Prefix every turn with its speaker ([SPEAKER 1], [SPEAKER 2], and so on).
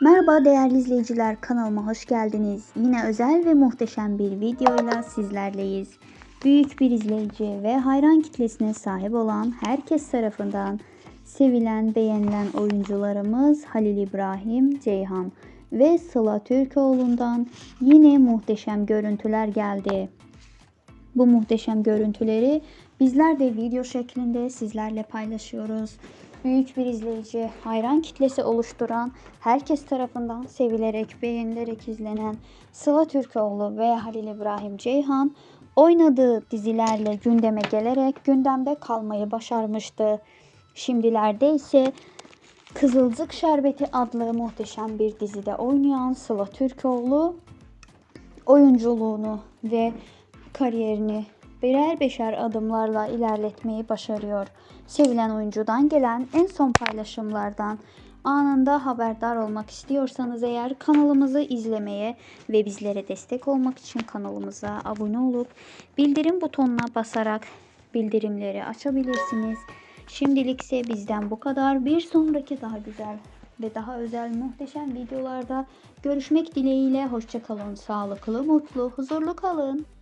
[SPEAKER 1] Merhaba değerli izleyiciler kanalıma hoş geldiniz. Yine özel ve muhteşem bir videoyla sizlerleyiz. Büyük bir izleyici ve hayran kitlesine sahip olan herkes tarafından sevilen beğenilen oyuncularımız Halil İbrahim Ceyhan ve Sıla Türkoğlu'ndan yine muhteşem görüntüler geldi. Bu muhteşem görüntüleri bizler de video şeklinde sizlerle paylaşıyoruz. Büyük bir izleyici, hayran kitlesi oluşturan, herkes tarafından sevilerek, beğenilerek izlenen Sıla Türkoğlu ve Halil İbrahim Ceyhan oynadığı dizilerle gündeme gelerek gündemde kalmayı başarmıştı. Şimdilerde ise Kızılcık Şerbeti adlı muhteşem bir dizide oynayan Sıla Türkoğlu oyunculuğunu ve kariyerini birer beşer adımlarla ilerletmeyi başarıyor. Sevilen oyuncudan gelen en son paylaşımlardan anında haberdar olmak istiyorsanız eğer kanalımızı izlemeye ve bizlere destek olmak için kanalımıza abone olup bildirim butonuna basarak bildirimleri açabilirsiniz. Şimdilik ise bizden bu kadar. Bir sonraki daha güzel ve daha özel muhteşem videolarda görüşmek dileğiyle. Hoşçakalın, sağlıklı, mutlu, huzurlu kalın.